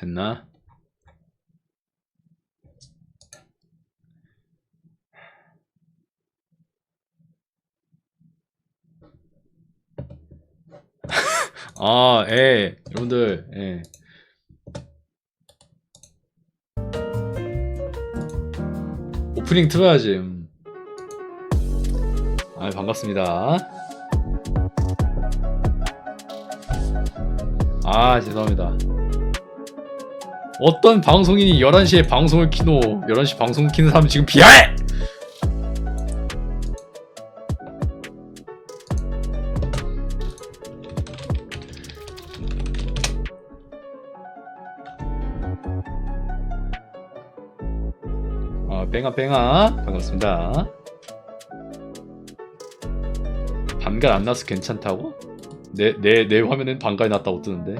됐나? 아, 예. 여러분들, 예. 오프닝 틀어야지. 음. 아, 반갑습니다. 아, 죄송합니다. 어떤 방송인이 11시에 방송을 키노 11시 방송 키는 사람 지금 비하해! 뺑아 뺑아 반갑습니다. 반갈 안 나서 괜찮다고? 내 내 내 화면엔 반갈 났다고 뜨는데.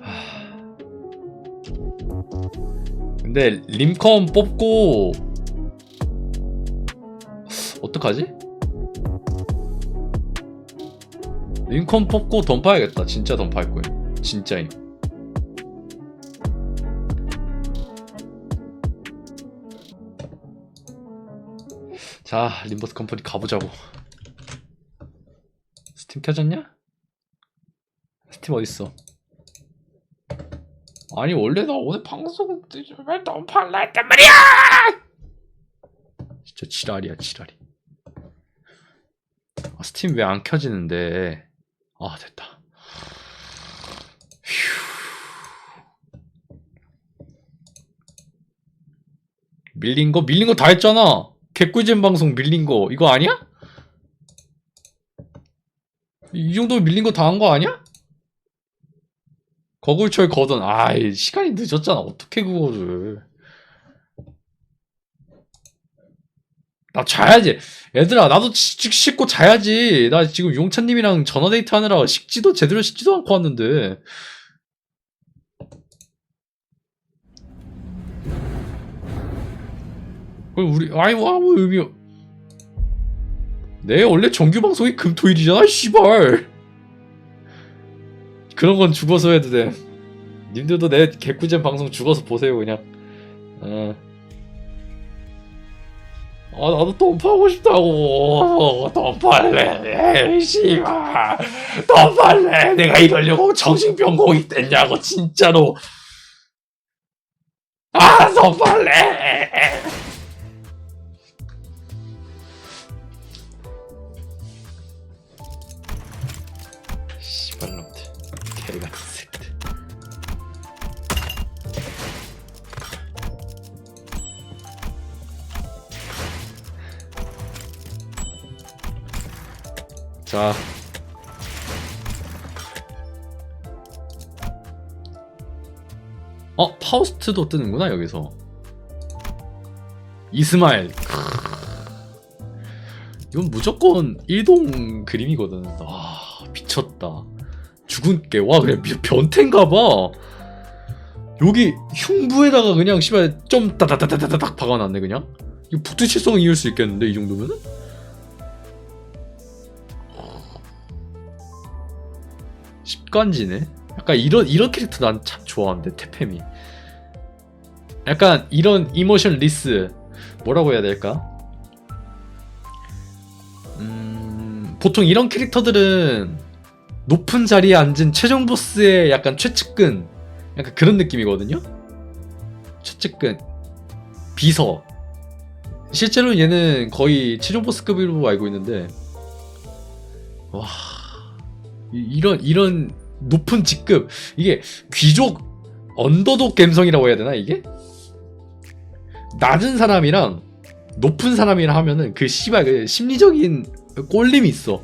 하... 근데 림컴 뽑고 어떡하지? 림컴 뽑고 던파야겠다. 진짜 던파할 거예요. 진짜임. 자, 림버스 컴퍼니 가보자고. 스팀 켜졌냐? 스팀 어딨어? 아니 원래 나 오늘 방송 왜 너무 팔라 했단 말이야! 진짜 지랄이야 지랄이. 아, 스팀 왜 안 켜지는데? 아 됐다. 밀린 거? 밀린 거 다 했잖아. 개꿀잼 방송 밀린 거. 이거 아니야? 이 정도 밀린 거 다 한 거 아니야? 거굴철 거던. 아이 시간이 늦었잖아. 어떻게 그거를. 나 자야지. 얘들아 나도 식 씻고 자야지. 나 지금 용찬님이랑 전화데이트 하느라 식지도 제대로 식지도 않고 왔는데 그럼 우리 아이 뭐 아무 의미 없- 내 원래 정규 방송이 금토일이잖아 씨발 그런 건 죽어서 해도 돼. 님들도 내 개꿀잼 방송 죽어서 보세요 그냥. 어. 아 나도 덤파하고 싶다고. 덤팔래. 씨발. 덤팔래. 내가 이러려고 정신병공이 됐냐고 진짜로. 아 덤팔래. 자. 어, 파우스트도 뜨는구나, 여기서. 이스마엘. 이건 무조건 일동 그림이거든. 아, 미쳤다. 죽은 게, 와, 그냥 미- 변태인가 봐. 여기 흉부에다가 그냥 씨발 좀 따다다다다닥 박아놨네 그냥. 이거 북두칠성 이을 수 있겠는데 이 정도면은? 십관지네. 약간 이런 이런 캐릭터 난 참 좋아하는데 태페미. 약간 이런 이모션 리스 뭐라고 해야 될까? 음 보통 이런 캐릭터들은 높은 자리에 앉은 최종 보스의 약간 최측근 약간 그런 느낌이거든요. 최측근 비서 실제로 얘는 거의 최종 보스급으로 알고 있는데 와 이- 이런 이런 높은 직급. 이게 귀족 언더독 감성이라고 해야 되나 이게? 낮은 사람이랑 높은 사람이랑 하면은 그 씨발 그 심리적인 꼴림이 있어.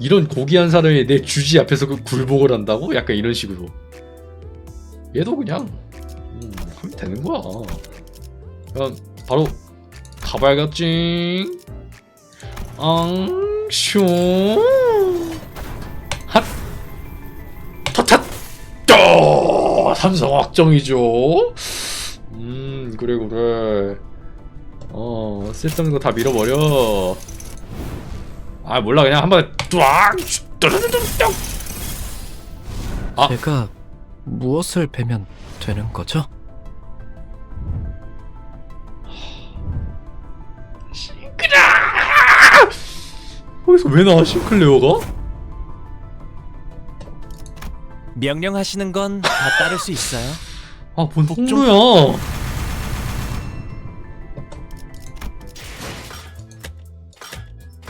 이런 고귀한 사람이 내 주지 앞에서 그 굴복을 한다고? 약간 이런 식으로. 얘도 그냥 음, 하면 되는 거야. 그럼 바로 가봐야겠지 앙, 슝, 삼성 확정이죠. 음 그래 그래. 어 쓸데없는 거 다 밀어버려. 아 몰라 그냥 한번 뚜악 뚜루루뚜 아. 제가 무엇을 베면 되는 거죠? 거기서 왜 나와 싱클레어가? 명령하시는 건 다 따를 수 있어요. 아뭔 복종- 홍루야?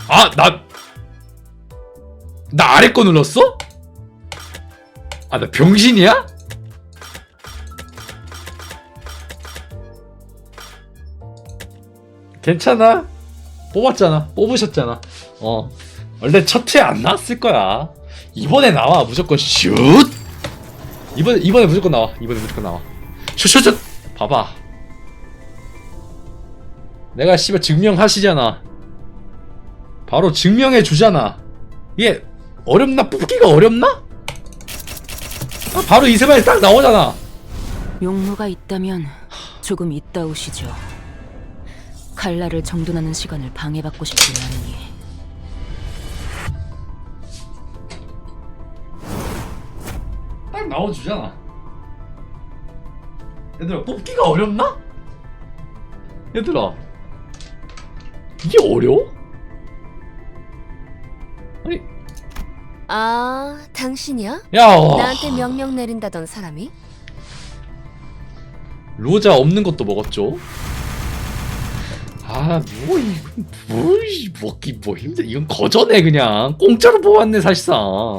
아 나 나 아래 거 눌렀어? 아 나 병신이야? 괜찮아 뽑았잖아 뽑으셨잖아 어 원래 첫회안 나왔을 거야 이번에 나와 무조건 슛! 이번 이번에 무조건 나와. 이번에 무조건 나와. 슛슛슛! 봐봐. 내가 씨발 증명하시잖아. 바로 증명해 주잖아. 이게 어렵나? 뽑기가 어렵나? 아, 바로 이세발이 딱 나오잖아. 용무가 있다면 조금 있다 오시죠. 칼라를 정돈하는 시간을 방해받고 싶지 않으니 나와주잖아 얘들아 뽑기가 어렵나? 얘들아 이게 어려워? 아니 아, 당신이야? 야 와. 나한테 명령 내린다던 사람이? 로자 없는 것도 먹었죠. 아, 뭐, 뭐, 이, 먹기, 뭐, 힘들, 이건 거저네, 그냥. 공짜로 뽑았네, 사실상.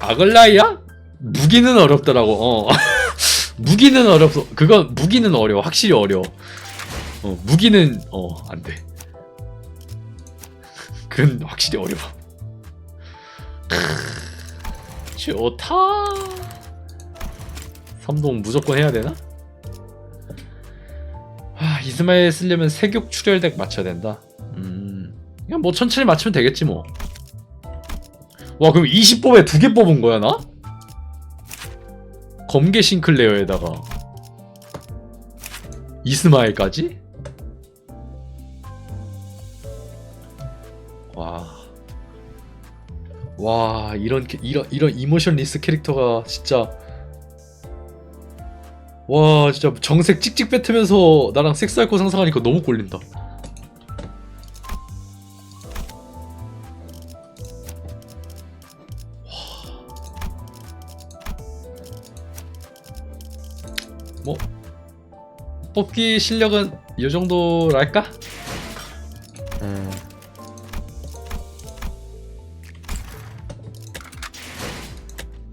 아글라이야? 무기는 어렵더라고, 어. 무기는 어렵어. 그건, 무기는 어려워. 확실히 어려워. 어, 무기는, 어, 안 돼. 그건 확실히 어려워. 좋다. 삼동 무조건 해야 되나? 아 이스마일 쓰려면 세격 출혈덱 맞춰야 된다. 음 그냥 뭐 천천히 맞추면 되겠지 뭐. 와 그럼 20뽑에 두 개 뽑은 거야 나? 검게 싱클레어에다가 이스마일까지? 와. 와 이런 캐- 이런 이런 이모션리스 캐릭터가 진짜 와 진짜 정색 찍찍 뱉으면서 나랑 섹스할 거 상상하니까 너무 꼴린다 뭐 뽑기 실력은 이 정도랄까? 음.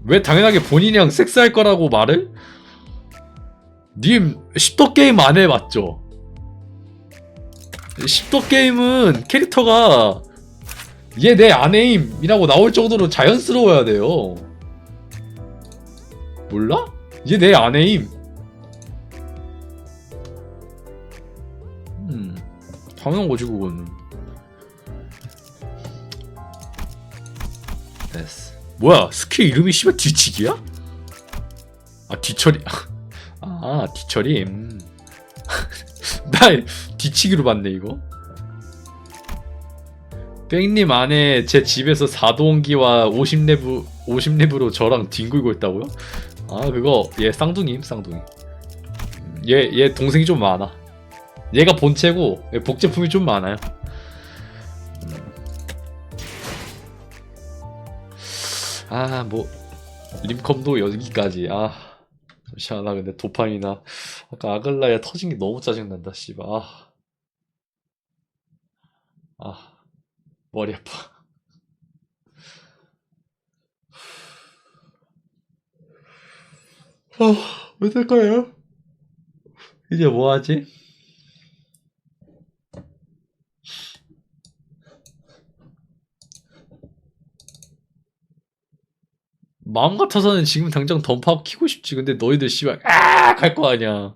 왜 당연하게 본인이랑 섹스할 거라고 말을? 님 10도 게임 안 해봤죠? 10도 게임은 캐릭터가 얘 내 아내임이라고 나올 정도로 자연스러워야 돼요. 몰라? 얘 내 아내임. 당연한 거지 그거는. 됐어. 뭐야 스킬 이름이 씨발 뒤치기야? 아 뒤처리. 아 뒤처리 음. 나 뒤치기로 봤네 이거 뺑님 안에 제 집에서 사도온기와 50레브 50레브로 저랑 뒹굴고 있다고요? 아 그거 얘 쌍둥이임 쌍둥이 얘 얘 동생이 좀 많아 얘가 본체고 얘 복제품이 좀 많아요 아 뭐 림컴도 여기까지 아 잠시만 나 근데 도파민이나 아까 아글라야 터진 게 너무 짜증난다 씨발 아. 아 머리 아파 아 왜 될까요? 이제 뭐 하지? 마음 같아서는 지금 당장 던파업 키고 싶지. 근데 너희들 씨발 아갈 거 아니야.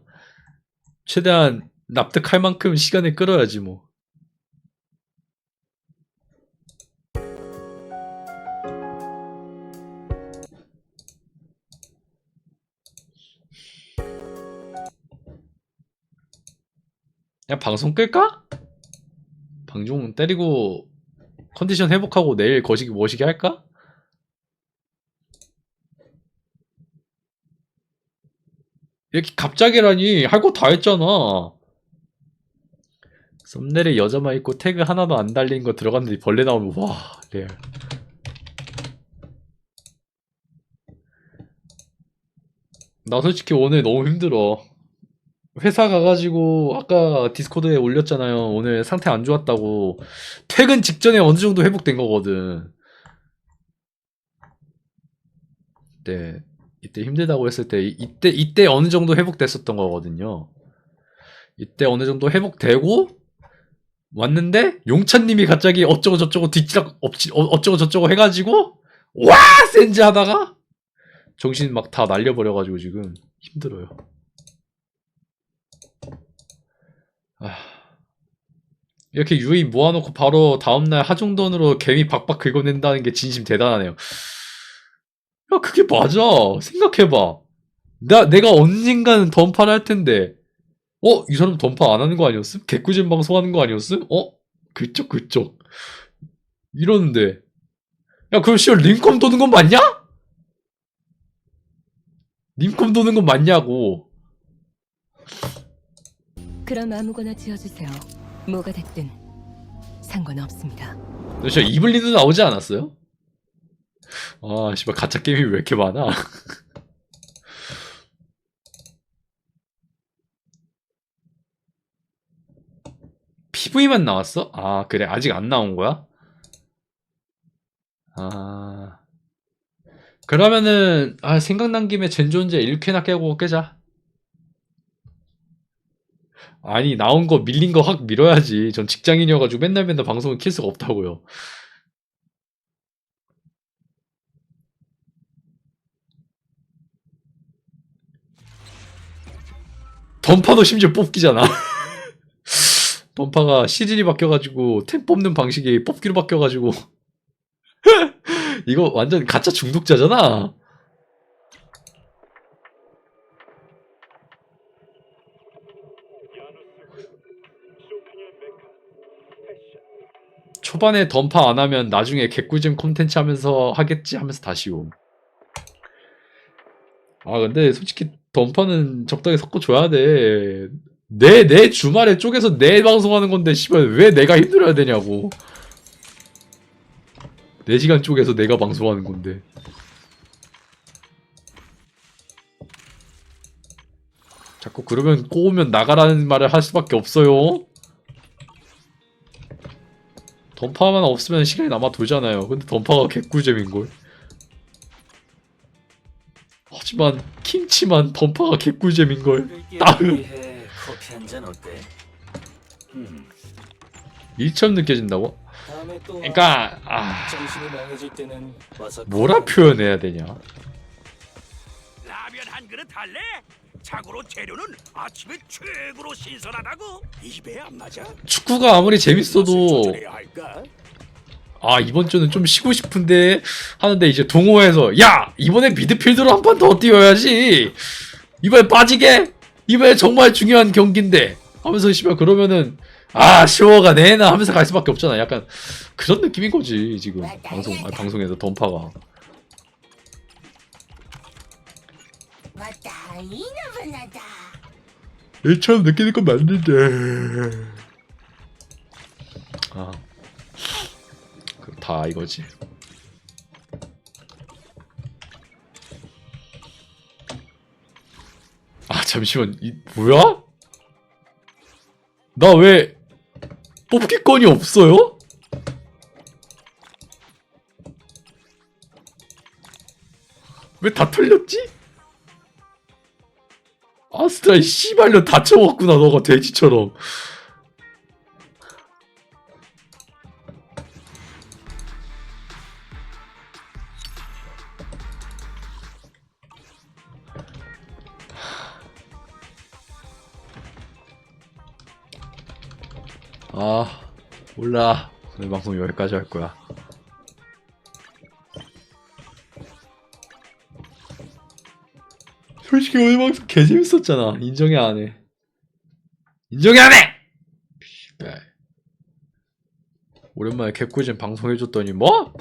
최대한 납득할 만큼 시간을 끌어야지 뭐. 그냥 방송 끌까? 방종 때리고 컨디션 회복하고 내일 거시기 뭐시기 할까? 이렇게 갑자기라니 할 거 다 했잖아. 썸네일에 여자만 있고 태그 하나도 안 달린 거 들어갔는데 벌레 나오면 와 레알. 나 솔직히 오늘 너무 힘들어. 회사 가가지고 아까 디스코드에 올렸잖아요. 오늘 상태 안 좋았다고. 퇴근 직전에 어느 정도 회복된 거거든. 네. 이때 힘들다고 했을 때 이- 이때 이때 어느 정도 회복됐었던 거거든요. 이때 어느 정도 회복되고 왔는데 용찬님이 갑자기 어쩌고 저쩌고 뒤치락 어, 어쩌고 저쩌고 해가지고 와 센지 하다가 정신 막 다 날려버려가지고 지금 힘들어요. 아, 이렇게 유의 모아놓고 바로 다음날 하중돈으로 개미 박박 긁어낸다는 게 진심 대단하네요. 야, 그게 맞아. 생각해봐. 나, 내가 언젠가는 던파를 할 텐데, 어? 이 사람 던파 안 하는 거 아니었음? 개꾸진 방송 하는 거 아니었음? 어? 그쪽, 그쪽. 이러는데. 야, 그럼 씨발 링컴 도는 건 맞냐? 링컴 도는 건 맞냐고. 그럼 아무거나 지어주세요. 뭐가 됐든 상관없습니다. 너 진짜 이블린은 나오지 않았어요? 아, 씨발, 가짜 게임이 왜 이렇게 많아? PV만 나왔어? 아, 그래. 아직 안 나온 거야? 아. 그러면은, 아, 생각난 김에 젠존제 1쾌나 깨고 깨자. 아니, 나온 거 밀린 거 확 밀어야지. 전 직장인이어가지고 맨날 맨날 방송을 킬 수가 없다고요. 던파도 심지어 뽑기잖아. 던파가 시즌이 바뀌어가지고 템 뽑는 방식이 뽑기로 바뀌어가지고 이거 완전 가짜 중독자잖아. 초반에 던파 안 하면 나중에 개꿀잼 콘텐츠 하면서 하겠지 하면서 다시 옴. 아 근데 솔직히 던파는 적당히 섞어줘야 돼. 내, 내 주말에 쪼개서 내 방송하는 건데, 씨발, 왜 내가 힘들어야 되냐고. 4시간 쪼개서 내가 방송하는 건데. 자꾸 그러면 꼬우면 나가라는 말을 할 수밖에 없어요. 던파만 없으면 시간이 남아 돌잖아요. 근데 던파가 개꿀잼인걸. 하지만 킹치만 던파가 개꿀잼인 걸. 따흠. 커피 한 잔 어때? 음, 일처럼 느껴진다고? 다음에 또 그러니까 아 정신이 때는 와서 뭐라 표현해야 되냐? 라면 한 그릇 할래? 자고로 재료는 아침에 최고로 신선하다고 입에 안 맞아? 축구가 아무리 재밌어도 조절해야 할까? 아 이번 주는 좀 쉬고 싶은데 하는데 이제 동호회에서 야! 이번에 미드필드로 한 판 더 뛰어야지! 이번에 빠지게! 이번에 정말 중요한 경기인데! 하면서 씨발 그러면은 아 쉬워가 내나 하면서 갈 수밖에 없잖아. 약간 그런 느낌인 거지 지금. 방송 아니, 방송에서 던파가. 일처럼 느끼는 건 맞는데. 아 다 이거지. 아 잠시만 이 뭐야? 나 왜 뽑기권이 없어요? 왜 다 털렸지? 아스트라 이 씨발년 다 쳐먹구나 너가 돼지처럼 끝났다. 오늘 방송 여기까지 할 거야. 솔직히 오늘 방송 개 재밌었잖아. 인정해 안 해. 인정해 안 해! 피발. 오랜만에 개꿀잼 방송해줬더니 뭐?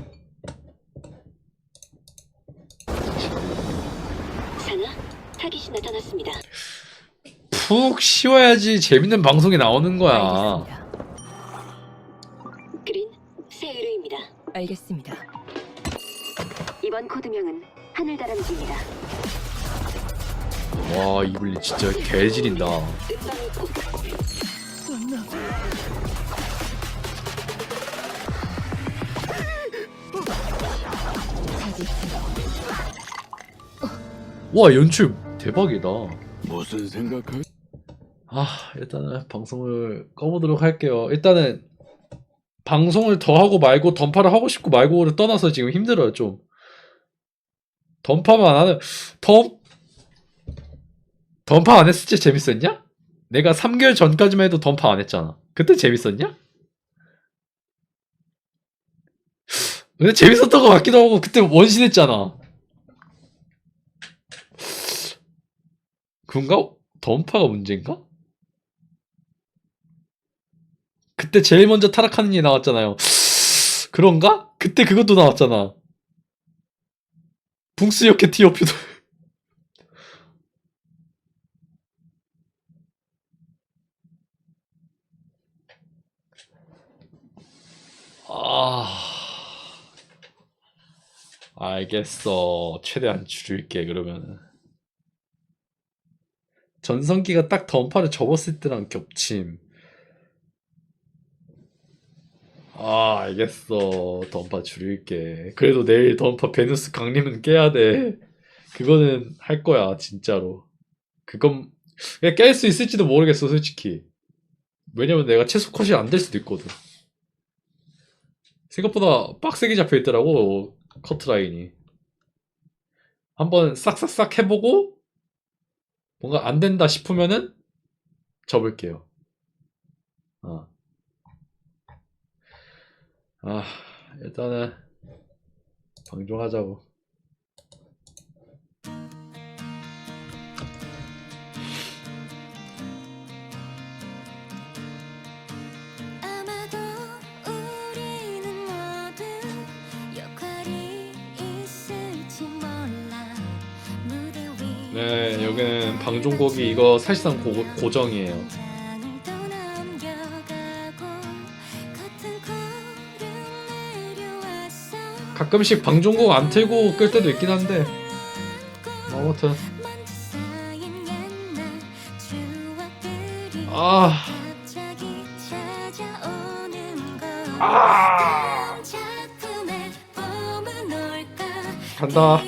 푹 쉬어야지 재밌는 방송이 나오는 거야. 알겠습니다. 알겠습니다. 이번 코드명은 하늘다람쥐입니다. 와 이블리 진짜. 음방이 타깃으로 와 연출 대박이다. 무슨 생각할? 아 일단은 방송을 꺼보도록 할게요. 일단은 방송을 더 하고 말고 던파를 하고 싶고 말고를 떠나서 지금 힘들어요 좀. 던파만 안 하는 던 던파 안 했을 때 재밌었냐? 내가 3개월 전까지만 해도 던파 안 했잖아. 그때 재밌었냐? 근데 재밌었던 것 같기도 하고 그때 원신했잖아. 그런가? 던파가 문제인가? 그때 제일 먼저 타락하는 게 나왔잖아요. 그런가? 그때 그것도 나왔잖아. 붕스 이렇게 티오피도. 아. 알겠어. 최대한 줄일게, 그러면은. 전성기가 딱 던파를 접었을 때랑 겹침. 아, 알겠어. 던파 줄일게. 그래도 내일 던파 베누스 강림은 깨야 돼. 그거는 할 거야, 진짜로. 그건, 깰 수 있을지도 모르겠어, 솔직히. 왜냐면 내가 최소 컷이 안 될 수도 있거든. 생각보다 빡세게 잡혀 있더라고, 커트 라인이. 한번 싹싹싹 해보고, 뭔가 안 된다 싶으면은 접을게요. 어. 아, 일단은 방종하자고. 네, 여기는 방종곡이 이거 사실상 고, 고정이에요. 가끔씩 방종곡 안 틀고 끌 때도 있긴 한데, 아무튼. 옛날 추억들이 아, 아, 간다.